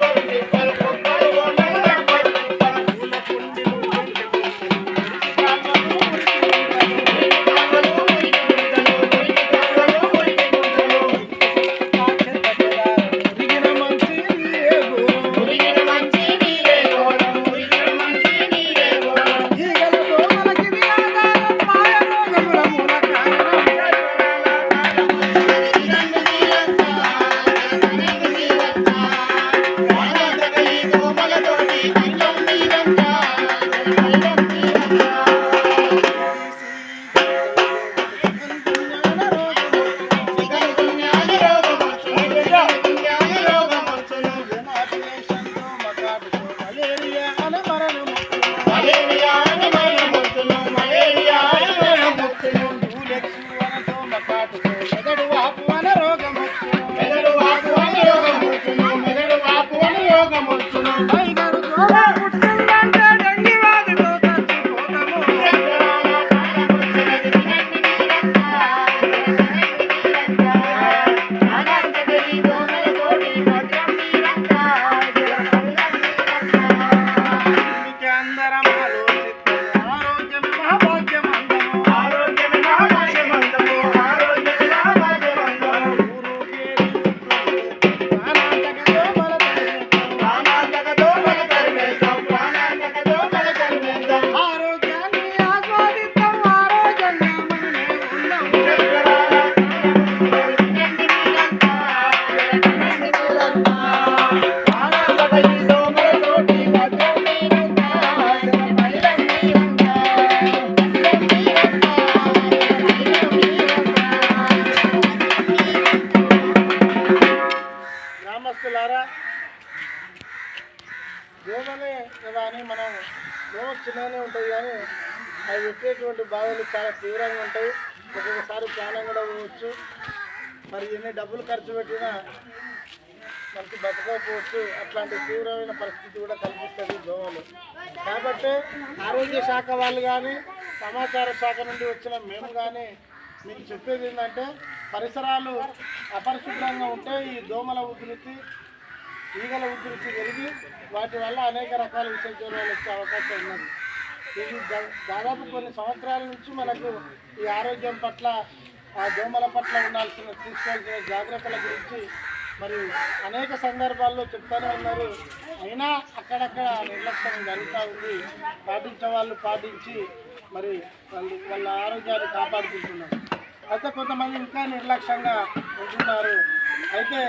Thank you. Tiger, గ్రామస్తులారా దోమలే కదా అని మనం దోమ చిన్నగానే ఉంటుంది కానీ అవి పెట్టేటువంటి బాధలు చాలా తీవ్రంగా ఉంటాయి. ఒక్కొక్కసారి ప్రాణం కూడా పోవచ్చు. మరి ఎన్ని డబ్బులు ఖర్చు పెట్టినా మనకి బతకపోవచ్చు అట్లాంటి తీవ్రమైన పరిస్థితి కూడా కల్పిస్తుంది దోమలు కాబట్టి ఆరోగ్య శాఖ వాళ్ళు కానీ సమాచార శాఖ నుండి వచ్చిన మేము కానీ మీకు చెప్పేది ఏంటంటే పరిసరాలు అపరిశుభ్రంగా ఉంటే ఈ దోమల ఉధృతి ఈగల ఉధృతి పెరిగి వాటి వల్ల అనేక రకాల విసర్జనాలు వచ్చే అవకాశం ఉన్నది. ఇది దాదాపు కొన్ని సంవత్సరాల నుంచి మనకు ఈ ఆరోగ్యం పట్ల ఆ దోమల పట్ల ఉండాల్సిన తీసుకోవాల్సిన జాగ్రత్తల గురించి మరి అనేక సందర్భాల్లో చెప్తానే ఉన్నారు. అయినా అక్కడక్కడ నిర్లక్ష్యం జరుగుతూ ఉంది. పాటించే వాళ్ళు పాటించి మరి వాళ్ళు వాళ్ళ ఆరోగ్యాన్ని కాపాడుకుంటున్నారు అయితే కొంతమంది ఇంకా నిర్లక్ష్యంగా ఉంటున్నారు. అయితే